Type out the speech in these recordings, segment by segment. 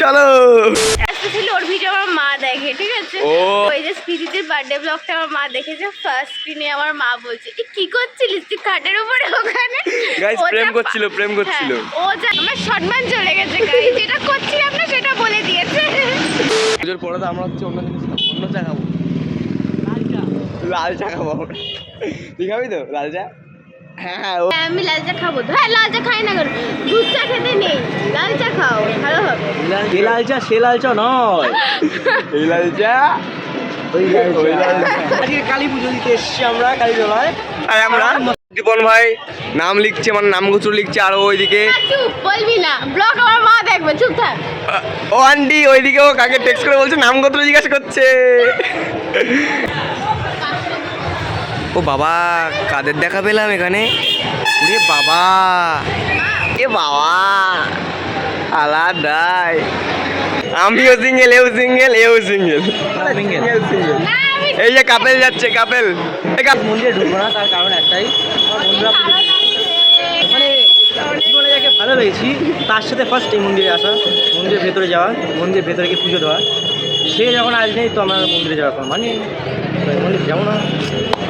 চলো। ছিল ওর ভিডিও আমার মা দেখে ঠিক আছে? ও। ওই যে স্পিরিটের বার্থডে ব্লগটা আমার মা দেখেছে ফার্স্ট স্ক্রিনে আমার মা বলছে কি করছিলিস? তুই খাটের উপরে ওখানে? Guys, প্রেম করছিল, প্রেম করছিল। হ্যাঁ, ও যা আমার সম্মান চলে গেছে যেটা করছিলাম না সেটা বলে দিয়েছে। পুজোর পরে তো আমরা হচ্ছে অন্য জিনিস অন্য চা খাব। লাল চা। খাব। তুই খাবি তো? লাল চা? হ্যাঁ ও আমি লাল চা খাব হ্যাঁ লাল চা খাই না কেন? দুধ চা খেতে নেই। লাল চা খাও ভালো হবে। লাল চা সে লাল চা নয়। এই লাল চা। আজকে কালী পুজো দিতে এসছি আমরা কালী আর আমরা দীপন ভাই নাম লিখছে মানে নাম লিখছে আর ওইদিকে। চুপ বলবি না। ব্লগ আমার মা দেখবে চুপ থাক। ও আন্টি ওইদিকে ও কাকে টেক্সট করে বলছে নাম গোত্র জিজ্ঞাসা করছে। ও বাবা, কাদের দেখা পেলাম এখানে? ওরে বাবা। এ বাবা, আলাদাই। আমিও সিঙ্গেল এও সিঙ্গেল এও সিঙ্গেল এই যে কাপেল যাচ্ছে, কাপেল। মন্দিরে ঢুকবো না, তার কারণ একটাই। মানে জীবনে যাকে ভালো পেয়েছি তার সাথে ফার্স্ট এই মন্দিরে আসা, মন্দিরের ভেতরে যাওয়া, মন্দিরের ভেতরে গিয়ে পুজো দেওয়া। সে যখন আসবে, তো আমরা মন্দিরে যাওয়ার মানে মন্দির যাব না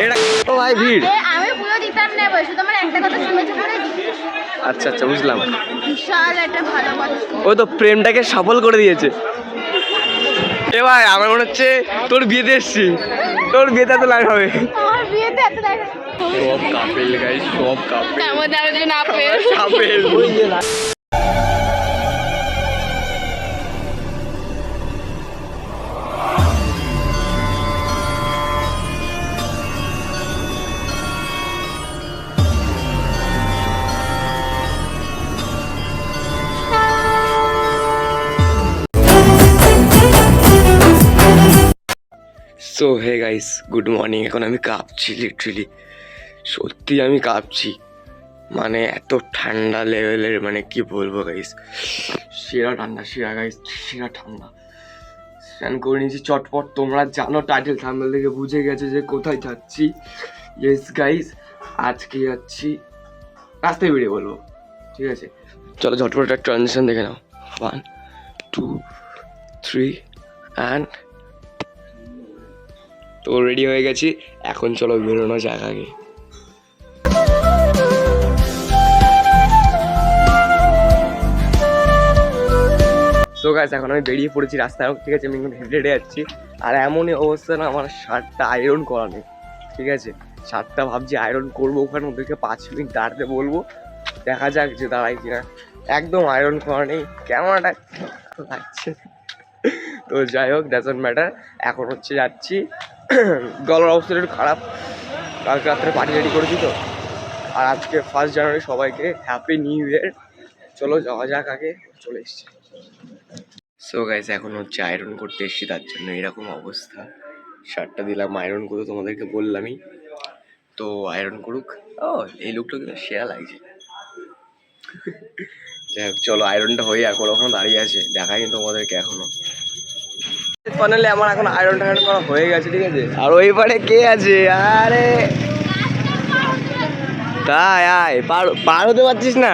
এটা ও ভাই ভিড়। আমি পুরো দিতাম না বসে তোমার একটা কথা শুনেছি পরে আচ্ছা আচ্ছা বুঝলাম। বিশাল একটা ভালো মানুষ। ও তো প্রেমটাকে সফল করে দিয়েছে। এ ভাই আমার মনে হচ্ছে তোর বিয়েতে এসছি। তোর বিয়েতে এত লাইন হবে। আমার বিয়েতে এত সব কাপেল গাই সব কাপেল। জন couple. So hey guys good morning এখন আমি কাঁপছি লিটারেলি সত্যি আমি কাঁপছি। মানে এত ঠান্ডা লেভেলের মানে কি বলব গাইস সেরা ঠান্ডা, সেরা গাইস সেরা ঠান্ডা। স্নান করে নিয়েছি চটপট। তোমরা জানো টাইটেল থাম্বেল থেকে বুঝে গেছে যে কোথায় যাচ্ছি। ইয়েস গাইস আজকে যাচ্ছি রাস্তায় বেরিয়ে বলব ঠিক আছে? চলো ঝটপট একটা ট্রানজেকশন দেখে নাও। ওয়ান টু থ্রি অ্যান্ড তো রেডি হয়ে গেছি। এখন চলো বেরোনো যাক আগে। সো গাইস এখন আমি বেরিয়ে পড়েছি রাস্তায় ঠিক আছে? আমি হেঁটে হেঁটে যাচ্ছি। আর এমনই অবস্থা না, আমার শার্টটা আয়রন করা নেই, ঠিক আছে? শার্টটা ভাবছি আয়রন করব, ওখানে ওদেরকে পাঁচ মিনিট দাঁড়াতে বলব। দেখা যাক যে দাঁড়াই কিনা। একদম আয়রন করা নেই কেমনটা লাগছে। তো যাই হোক ডাজন্ট ম্যাটার এখন হচ্ছে যাচ্ছি। গলার অবস্থা একটু খারাপ। কালকে রাত্রে পার্টি রেডি করেছি তো। আর আজকে ফার্স্ট জানুয়ারি সবাইকে হ্যাপি নিউ ইয়ার চলো যাওয়া যাক আগে, চলে এসছি। সো গাইস এখন হচ্ছে আয়রন করতে এসেছি, তার জন্য এরকম অবস্থা। শার্টটা দিলাম আয়রন করে তোমাদেরকে বললামই। তো আয়রন করুক। ও, এই লুকটা কিন্তু সেরা লাগছে। যাই হোক, চলো আয়রনটা হয়ে এখন ওখানে দাঁড়িয়ে আছে। দেখাই তোমাদেরকে এখনও। ফাইনালি আমার এখন আয়রন টায়রন করা হয়ে গেছে ঠিক আছে? আর ওই পারে কে আছে? আরে! তাই আয় পার পার হতে পারছিস না।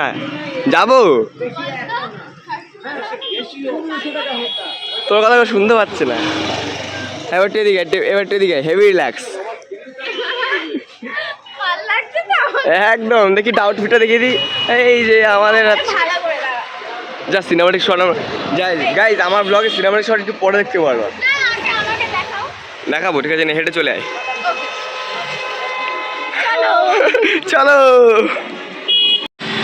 যাব? তোর কথা কেউ শুনতে পাচ্ছে না। এবার এদিকে এবার এদিকে হেভি রিল্যাক্স একদম দেখি ডাউট ফিটা দেখিয়ে দিই। এই যে আমাদের আছে- যা সিনেমাটিক শট আমরা যাই গাইজ আমার ব্লগে সিনেমাটিক শট একটু পরে দেখতে পারব দেখাবো ঠিক আছে নে, হেঁটে চলে আয়। চলো চলো।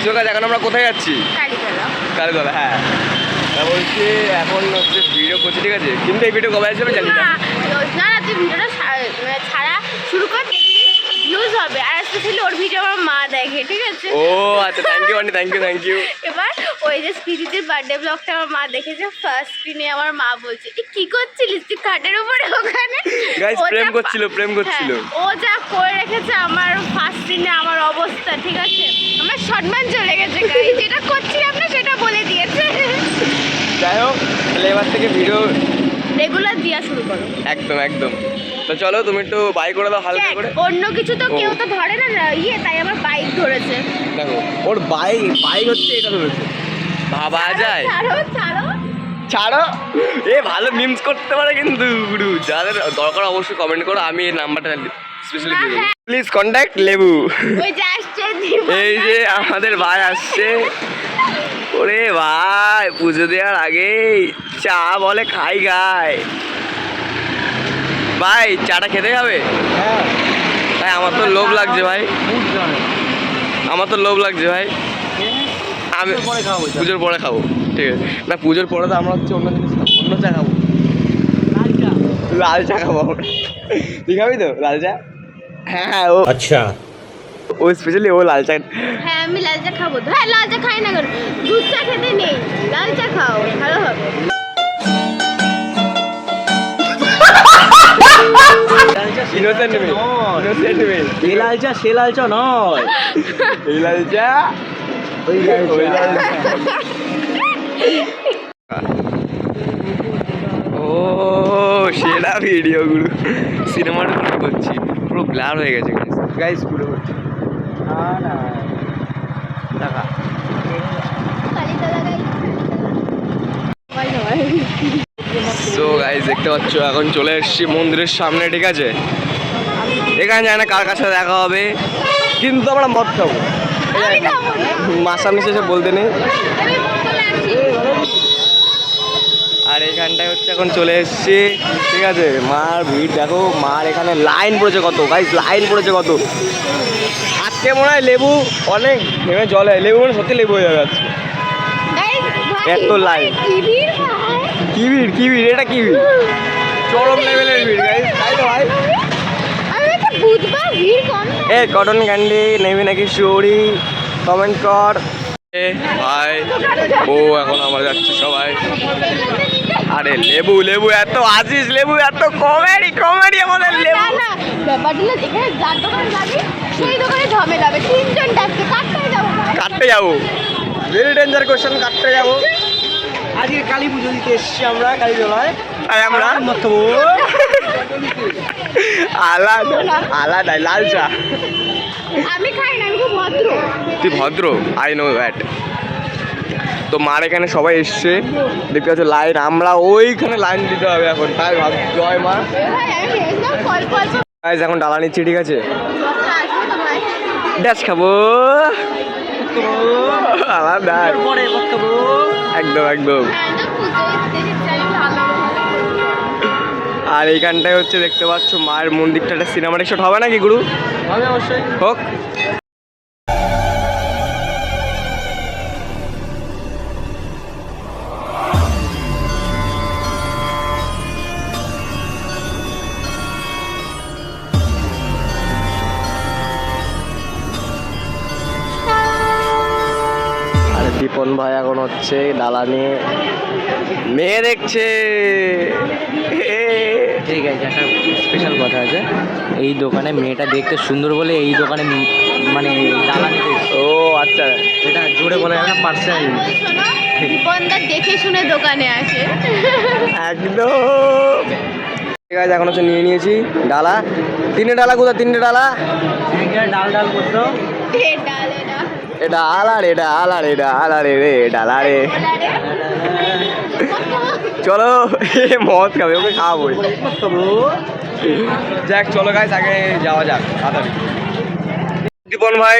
চোখা এখন আমরা কোথায় যাচ্ছি? কালীতলা। হ্যাঁ। তা বলছি এখন হচ্ছে ভিডিও করছি ঠিক আছে? কিন্তু এই ভিডিও কবে আসবে জানি না। তুই ভিডিওটা মানে ছাড়া শুরু কর ভিউজ হবে। আর স্পেশালি ওর ভিডিও আমার মা দেখে ঠিক আছে? ও আচ্ছা thank you aunty thank you thank you এবার ওই যে স্পিরিটের বার্থডে ব্লগটা আমার মা দেখেছে ফার্স্ট স্ক্রিনে আমার মা বলছে "এ, কি করছিলিস? তুই খাটের উপরে ওখানে? ও প্রেম করছিল, প্রেম করছিল। হ্যাঁ, ও যা করে রেখেছে আমার ফার্স্ট স্ক্রিনে আমার অবস্থা ঠিক আছে? আমার সম্মান চলে গেছে গাড়ি যেটা করছিলাম না সেটা বলে দিয়েছে। যাই হোক এবার থেকে ভিডিও রেগুলার দিয়া শুরু করো। একদম একদম। তো চলো তুমি একটু বাইক করে দাও হালকা করে। অন্য কিছু তো কেউ তো ধরে না না, ইয়ে তাই আমার বাইক ধরেছে। দেখো ওর বাইক বাইক হচ্ছে এটা ধরেছে। ভাবা যায়। ছাড়ো ছাড়ো। ছাড়ো? এ ভালো মিমস করতে পারে কিন্তু গুরু। যাদের দরকার অবশ্যই কমেন্ট করো আমি এই নাম্বারটা স্পেশালি দিয়ে দেবো। প্লিজ কন্ট্যাক্ট লেবু। এই যে আমাদের ভাই আসছে। ওরে ভাই পুজো দেওয়ার আগে চা বলে খাই গায়। ভাই চাটা খেতে যাবে? হ্যাঁ। ভাই আমার তো লোভ লাগছে ভাই। আমার তো লোভ লাগছে ভাই। আমি পুজোর পরে খাব ঠিক আছে। না পুজোর পরে তো আমরা হচ্ছে অন্য জিনিস অন্য চা খাব। লাল চা। খাব তুই খাবি তো লাল চা? হ্যাঁ, হ্যাঁ ও। আচ্ছা। ও স্পেশালি ও লাল চা। হ্যাঁ আমি লাল চা খাব। হ্যাঁ লাল চা খাই না কেন? দুধ চা খেতে নেই। লাল চা খাও ভালো হবে। ইনোসেন্ট মেয়ে ইনোসেন্ট মেয়ে এ লাল সে লাল চা নয় এই লাল ওই লাল ওই লাল চা চা ও সেরা ভিডিও গুলো সিনেমাটা মনে করছি পুরো ব্লার হয়ে গেছে গাইস পুরো না না। টাকা গাইস দেখতে পাচ্ছ এখন চলে এসেছি মন্দিরের সামনে ঠিক আছে? এখানে জানি না কার কাছে দেখা হবে কিন্তু আমরা মদ খাব। না। শেষে বলতে নেই। আর এখানটায় হচ্ছে এখন চলে এসেছি ঠিক আছে? মার ভিড় দেখো মার এখানে লাইন পড়েছে কত গাইস লাইন পড়েছে কত। আজকে মনে হয় লেবু অনেক নেমে জলে লেবু মানে সত্যি লেবু হয়ে যাবে আজকে। এত লাইন। কি ভিড় কি ভিড় এটা কি ভিড় চরম লেভেলের ভিড় গাইস তাই তো ভাই? এ কটন ক্যান্ডি নেবি নাকি শিউরি কমেন্ট কর। এ ভাই ও এখন আমরা যাচ্ছি সবাই। আরে লেবু লেবু এত আজিস লেবু এত কমেডি কমেডি আমাদের লেবু। না ব্যাপারটা হলো এখানে যার দোকানে যাবি সেই দোকানে ঝামেলা হবে। তিনজন ডাকছে কাটতে যাব। কাটতে যাব। ভেরি ডেঞ্জার কোশ্চেন কাটতে যাব। আজকে কালী পুজো দিতে এসেছি আমরা কালী জলায় আর আমরা। আলাদা আলাদা লাল চা। আমি খাই না আমি ভদ্র। তুই ভদ্র? আই নো দ্যাট তো মার এখানে সবাই এসছে। দেখতে পাচ্ছ লাইন আমরা ওইখানে লাইন দিতে হবে এখন। তাই ভাব জয় মা। এখন ডালা নিচ্ছি ঠিক আছে? ড্যাশ খাব। আলাদা। পরে খাব একদম একদম। আর এইখানটায় হচ্ছে দেখতে পাচ্ছ মায়ের মন্দিরটা একটা সিনেমাটিক শট হবে নাকি গুরু? হবে অবশ্যই। হোক। দীপন ভাই এখন হচ্ছে? ডালা নিয়ে মেয়ে দেখছে। এ। ঠিক আছে একটা স্পেশাল কথা আছে। এই দোকানে মেয়েটা দেখতে সুন্দর বলে এই দোকানে মানে ডালা নিতে ও আচ্ছা। এটা জোরে বলে না পার্সোনাল শোনো দেখে শুনে দোকানে আসে। একদম। ঠিক আছে এখন হচ্ছে নিয়ে নিয়েছি ডালা। তিনটে ডালা কোথায়? তিনটে ডালা? ডাল ডাল করতো ডাল। এটা আলার এটা আলার এটা আলারে রে ডালা রে চলো এ মদ খাবে ওকে খাওয়াবো। খাব যাক চলো গাইস আগে যাওয়া যাক তাড়াতাড়ি। দীপন ভাই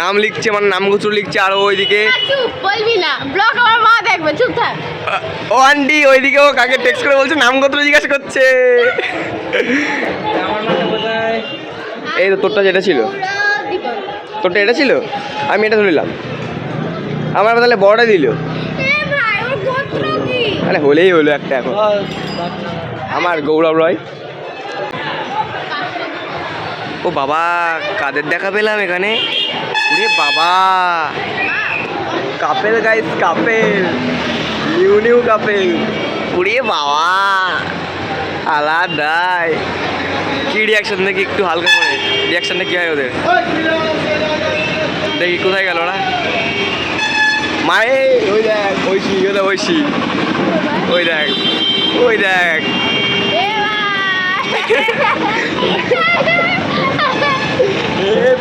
নাম লিখছে মানে নাম গুছু লিখছে আর ওইদিকে। বলবি না। ব্লগ আমার মা দেখবে চুপ থাক। ও আন্টি ওইদিকে ও কাকে টেক্সট করে বলছে নাম গোত্র জিজ্ঞাসা করছে। এই তো তোরটা যেটা ছিল। তোরটা এটা ছিল? আমি এটা ধরিলাম। আমার তাহলে বড়টা দিল। তাহলে হলেই হলো একটা এখন। আমার গৌরব রয়। ও বাবা কাদের দেখা পেলাম এখানে? ওরে বাবা। Couple guys couple. New new couple. ওরে বাবা। আলাদাই। কি রিয়াকশন দেখি একটু হালকা করে। রিয়াকশনটা কি হয় ওদের? দেখি কোথায় গেল ওরা? মায়ে ওই দেখ ঐশী ওই দেখ ঐশী। ওই দেখ ওই দেখ।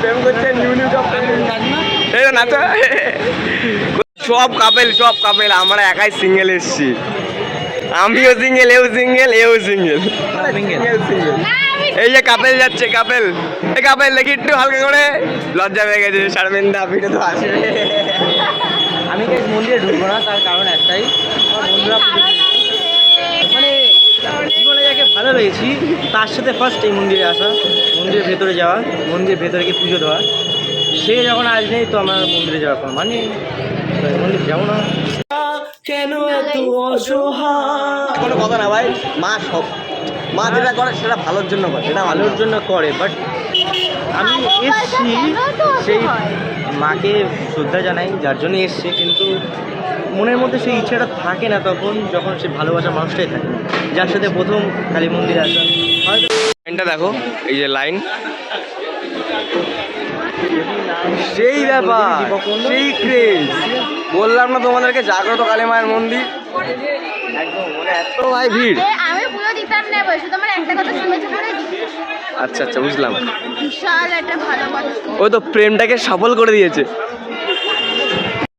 প্রেম করছে নিউ তো সব কাপেল সব কাপেল আমরা একাই সিঙ্গেল এসছি। আমিও সিঙ্গেল এও সিঙ্গেল এও সিঙ্গেল। না আমি এই যে কাপেল যাচ্ছে কাপেল। এই কাপেল দেখি একটু হালকা করে। লজ্জা পেয়ে গেছে শারমিন্দা ভিড়ে তো আসবে। আমি guys মন্দিরে ঢুকবো না? তার কারণ একটাই। বন্ধুরা মানে জীবনে যাকে ভালো লেগেছি তার সাথে ফার্স্ট এই মন্দিরে আসা মন্দিরের ভেতরে যাওয়া মন্দিরের ভেতরে গিয়ে পুজো দেওয়া। সে যখন আজ নেই তো আমার মন্দিরে যাওয়ার কোনো মানে মন্দির যাব না। কেন এত অসহায়? কোনো কথা না ভাই মা সব মা যেটা করে সেটা ভালোর জন্য করে সেটা ভালোর জন্য করে বাট আমি এসছি সেই মাকে শ্রদ্ধা জানাই যার জন্য এসছে কিন্তু মনের মধ্যে সেই ইচ্ছাটা থাকে না তখন যখন সে ভালোবাসার মানুষটাই থাকে। যার সাথে প্রথম কালী মন্দির আসা। হয়তো লাইনটা দেখো এই যে লাইন। সেই ব্যাপার সেই ক্রেজ বললাম না তোমাদেরকে জাগ্রত কালী মায়ের মন্দির। একদম মানে এত ভাই ভিড়। আমি পুরো দিতাম না বসে তোমার একটা কথা শুনেছি আচ্ছা আচ্ছা বুঝলাম। বিশাল একটা ভালোবাসা ও তো প্রেমটাকে সফল করে দিয়েছে।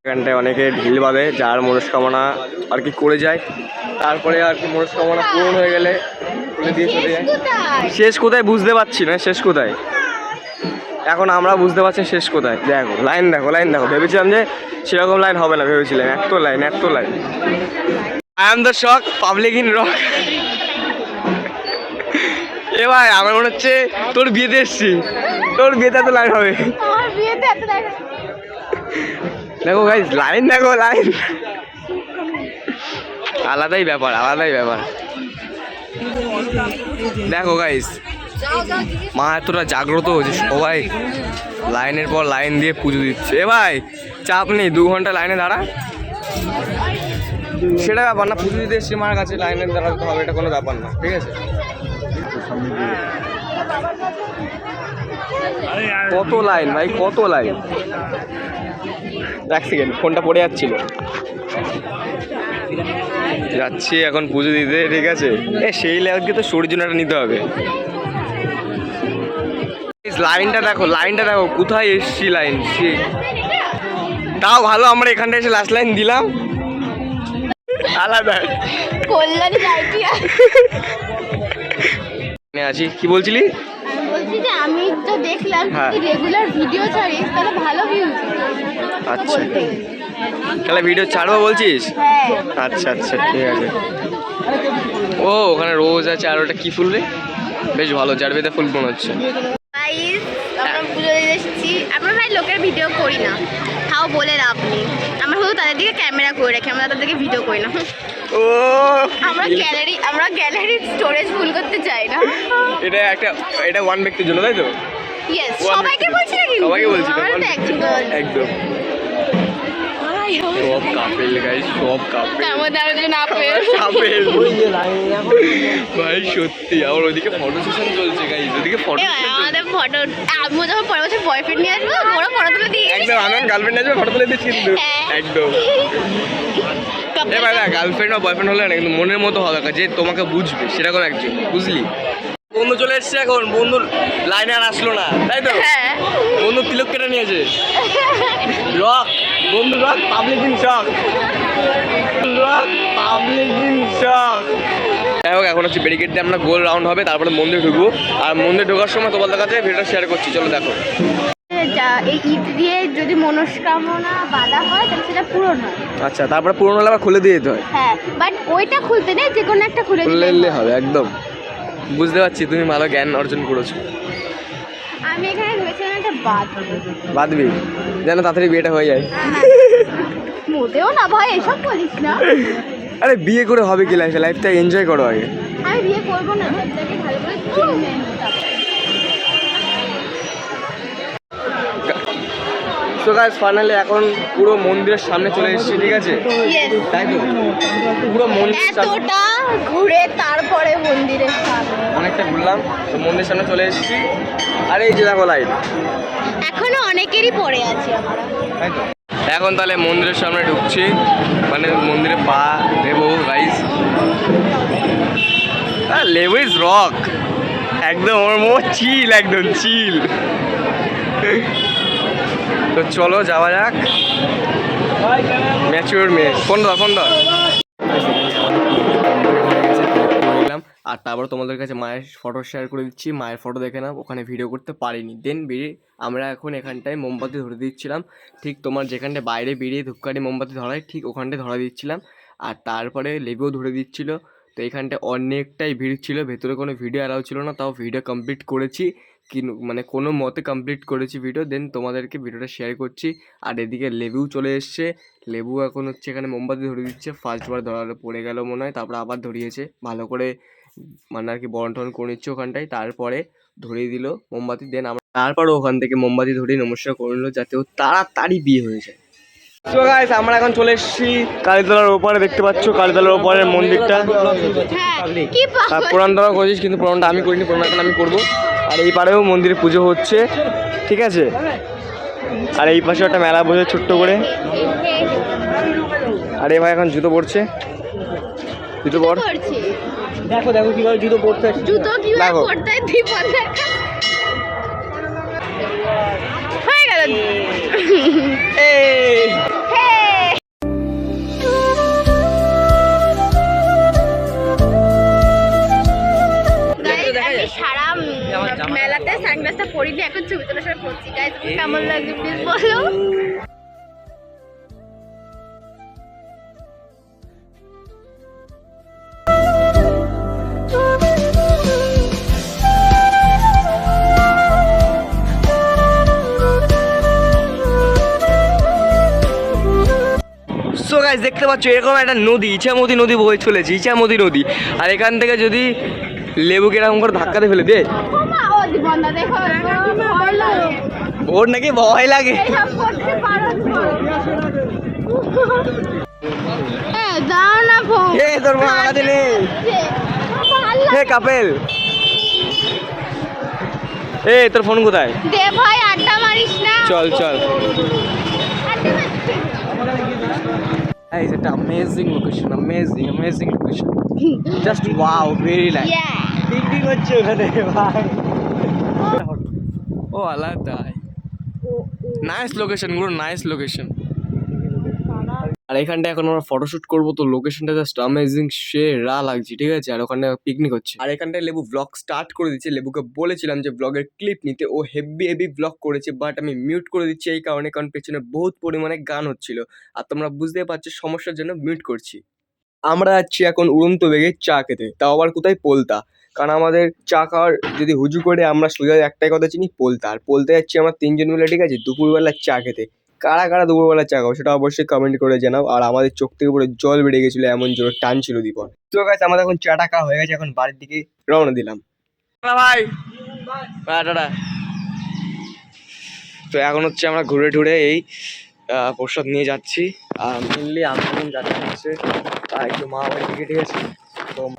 এখানটায় অনেকে ঢিল বাঁধে যার মনস্কামনা আর কি করে যায় তারপরে আর কি মনস্কামনা পূরণ হয়ে গেলে খুলে দিয়ে চলে যায়। শেষ কোথায় বুঝতে পারছি না শেষ কোথায়? এখন আমরা বুঝতে পারছি শেষ কোথায়। দেখো লাইন দেখো লাইন দেখো। ভেবেছিলাম যে সেরকম লাইন হবে না ভেবেছিলাম। এত লাইন এত line I am the shock public in rock এ ভাই আমার মনে হচ্ছে তোর বিয়েতে এসছি। তোর বিয়েতে এত লাইন হবে। আমার বিয়েতে এত দেখা দেখো গাইজ লাইন দেখো লাইন আলাদাই ব্যাপার আলাদাই ব্যাপার। দেখো গাইজ মা এতটা জাগ্রত হয়েছে, সবাই লাইনের পর লাইন দিয়ে পুজো দিচ্ছে। এ ভাই, চাপ নেই, দু ঘণ্টা লাইনে দাঁড়া। সেটা ব্যাপার না, পুজো দিতে এসছি মার কাছে, লাইনে দাঁড়াতে হবে, এটা কোনো ব্যাপার না, ঠিক আছে? কত লাইন ভাই, কত লাইন? এক সেকেন্ড, ফোনটা পড়ে যাচ্ছিল। যাচ্ছি এখন পুজো দিতে, ঠিক আছে? এ, সেই লেগে তো সূর্যনাটা নিতে হবে। লাইনটা দেখো লাইনটা দেখো কোথায় এসছি লাইন? সে তাও ভালো আমরা এখানটা এসে লাস্ট লাইন দিলাম। আলাদা। কল্যাণী আছি। কি বলছিলি? আমি তো দেখলাম হ্যাঁ। রেগুলার ভিডিও ছাড়িস তাহলে ভালো ভিউজ আচ্ছা। তাহলে ভিডিও ছাড়বো বলছিস? হ্যাঁ। আচ্ছা আচ্ছা ঠিক আছে। ও ওখানে রোজ আছে আর ওটা কি ফুল রে? বেশ ভালো জারবেদা ফুল মনে হচ্ছে। করি না। তাও বলে লাভ নেই। আমরা শুধু তাদের দিকে ক্যামেরা করে রাখি আমরা তাদেরকে ভিডিও করি না। ও। আমরা গ্যালারি আমরা গ্যালারি স্টোরেজ ফুল করতে চাই না। এটা একটা এটা ওয়ান ব্যক্তির জন্য তাই তো? ইয়েস সবাইকে বলছি না কিন্তু। সবাইকে বলছি। একদম। সব কাপেল গাইস সব কাপেল। তার মধ্যে আপেল কাপেল ওই যে লাইন এখন ভাই সত্যি আমার ওইদিকে ফটো সেশন চলছে গাইস ওইদিকে ফটো আমাদের ফটো আমি যখন পরের বছর বয়ফ্রেন্ড নিয়ে আসব ওরা ফটো তুলে দিয়ে একদম আমি গার্লফ্রেন্ড আসবে ফটো তুলে দিচ্ছি কিন্তু। একদম। গার্লফ্রেন্ড বা বয়ফ্রেন্ড হলে না কিন্তু মনের মতো হবে যে তোমাকে বুঝবে সেরকম একজন বুঝলি? বন্ধু চলে এসছে এখন বন্ধু লাইনে আর আসলো না তাই তো? হ্যাঁ। বন্ধু তিলক কেটে নিয়েছে। রক বন্ধু rock public shock rock public shock যাই হোক এখন হচ্ছে ব্যারিকেড দিয়ে আমরা গোল রাউন্ড হবে তারপরে মন্দিরে ঢুকবো। আর মন্দিরে ঢোকার সময় তোমাদের কাছে ভিডিওটা শেয়ার করছি চলো দেখো। এই ঈদ দিয়ে যদি মনস্কামনা বাধা হয় তাহলে সেটা পূরণ হয় আচ্ছা তারপরে পুরোনো হলে আবার খুলে দিয়ে যেতে হয়। হ্যাঁ বাট ওইটা খুলতে নেই যে কোনো একটা খুলে দিলে হবে একদম। বুঝতে পারছি তুমি ভালো জ্ঞান অর্জন করেছ। আমি এখানে ভেবেছিলাম একটা বাদ বাদবি যেন তাড়াতাড়ি বিয়েটা হয়ে যায়। মোটেও না ভাই এসব বলিস না। আরে বিয়ে করে হবে কি লাইফে লাইফটা এনজয় করো আগে। আমি বিয়ে করব না ভালো করে সো গাইস ফাইনালি এখন পুরো মন্দিরের সামনে চলে এসেছি ঠিক আছে? তাই তো? পুরো মন্দিরের সামনে এতটা ঘুরে তারপরে মন্দিরের সামনে। অনেকটা ঘুরলাম তো মন্দিরের সামনে চলে এসেছি। আর এই যে দেখো লাইট এখনও অনেকেরই পড়ে আছে আমরা। তাই তো? এখন তাহলে মন্দিরের সামনে ঢুকছি। মানে মন্দিরে পা দেবো গাইস লেবু ইজ রক একদম ওর মো চিল একদম চিল। তো চলো যাওয়া যাক। ম্যাচিওর মেয়ে। ফোন ধর ফোন ধর। তারপর তোমাদের কাছে মায়ের ফটো শেয়ার করে দিচ্ছি। মায়ের ফটো দেখে নাও, ওখানে ভিডিও করতে পারিনি। দেন বেরিয়ে আমরা এখন এখানটায় মোমবাতি ধরে দিচ্ছিলাম। ঠিক তোমার যেখানটায় বাইরে বেরিয়ে ধূপকাঠি মোমবাতি ধরায়, ঠিক ওখানটায় ধরা দিচ্ছিলাম। আর তারপরে লেবুও ধরে দিচ্ছিল। তো এখানটায় অনেকটাই ভিড় ছিল। ভেতরে কোনো ভিডিও অ্যালাউ ছিল না, তাও ভিডিও কমপ্লিট করেছি। মানে কোনো মতে কমপ্লিট করেছি ভিডিও দেন তোমাদেরকে ভিডিওটা শেয়ার করছি। আর এদিকে লেবুও চলে এসছে। লেবু এখন হচ্ছে এখানে মোমবাতি ধরে দিচ্ছে। ফার্স্টবার ধরালে পড়ে গেল মনে হয় তারপরে আবার ধরিয়েছে। ভালো করে মানে আর কি বরণ টরণ করে নিচ্ছে ওখানটায়। তারপরে ধরিয়ে দিল মোমবাতি দেন আমরা তারপরে ওখান থেকে মোমবাতি ধরিয়ে নমস্কার করে নিল যাতে ও তাড়াতাড়ি বিয়ে হয়ে যায়। গাইস আমরা এখন চলে এসেছি কালীতলার ওপারে দেখতে পাচ্ছ কালীতলার ওপারের মন্দিরটা। হ্যাঁ কি আর করেছিস কিন্তু প্রণামটা আমি করিনি প্রণাম এখন আমি করব। আর এই পাড়েও মন্দিরে পুজো হচ্ছে ঠিক আছে? আর এই পাশে একটা মেলা বসে ছোট্ট করে। আর এই ভাই এখন জুতো পড়ছে জুতো পর। করছি দেখো দেখো কীভাবে জুতো পড়তে জুতো কীভাবে দেখো। পড়তে দীপন হয়ে গেল। এই। এখন ছবি পড়ছি। গাইজ কেমন লাগছে প্লিজ বলো। সো গাইস দেখতে পাচ্ছ, এরকম একটা নদী, ইছামতি নদী বয়ে চলেছে, ইছামতি নদী। আর এখান থেকে যদি লেবুকে এরকম করে ধাক্কাতে ফেলে দে। ওর নাকি ভয় লাগে। এইসব করতে পারো এ দাও না এ তোর মা লাগাতে হে কাপেল। এ তোর ফোন কোথায়? দে ভাই আড্ডা মারিস না। চল চল। আড্ডা মারিস না। Guys, it's an amazing location, amazing, amazing location. Just wow very nice. Yeah. Picnic হচ্ছে ওখানে ভাই ও আলাদা নাইস লোকেশনগুলো নাইস লোকেশন আর এখানটা এখন আমরা ফটোশুট করব তো লোকেশনটা জাস্ট অ্যামেজিং সে রা লাগছে ঠিক আছে? আর ওখানে পিকনিক হচ্ছে। আর এখানটায় লেবু ব্লগ স্টার্ট করে দিচ্ছে। লেবুকে বলেছিলাম যে ব্লগের ক্লিপ নিতে ও হেভি হেভি ব্লগ করেছে বাট আমি মিউট করে দিচ্ছি এই কারণে কারণ পেছনে বহুত পরিমাণে গান হচ্ছিল। আর তোমরা বুঝতেই পারছ সমস্যার জন্য মিউট করছি। আমরা যাচ্ছি এখন উড়ন্ত বেগে চা খেতে। তাও আবার কোথায় পোলতা? কারণ আমাদের চা খাওয়ার যদি হুজু করে আমরা সোজা একটাই কথা চিনি পোলতা। আর পোলতে যাচ্ছি আমরা তিনজন মিলে ঠিক আছে? দুপুরবেলা চা খেতে। কারা কারা দুপুরবেলা চা খাও সেটা অবশ্যই কমেন্ট করে জানাও। আর আমাদের চোখ থেকে পুরো জল বেড়ে গেছিল এমন জোরে টান ছিল দীপন। তো গাছ আমাদের এখন চাটা খাওয়া হয়ে গেছে এখন বাড়ির দিকে রওনা দিলাম। ভাই। টাটা তো এখন হচ্ছে আমরা ঘুরে টুরে এই প্রসাদ নিয়ে যাচ্ছি। আর মেনলি আমি যাচ্ছি হচ্ছে একটু মা বাড়ি ঠিক আছে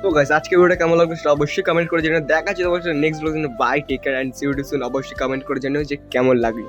তো গাইস আজকে ভিডিওটা কেমন লাগল সেটা অবশ্যই কমেন্ট করে জানিও। দেখা যাচ্ছে তোমার next vlog bye take care and অবশ্যই কমেন্ট করে জানিও যে কেমন লাগল।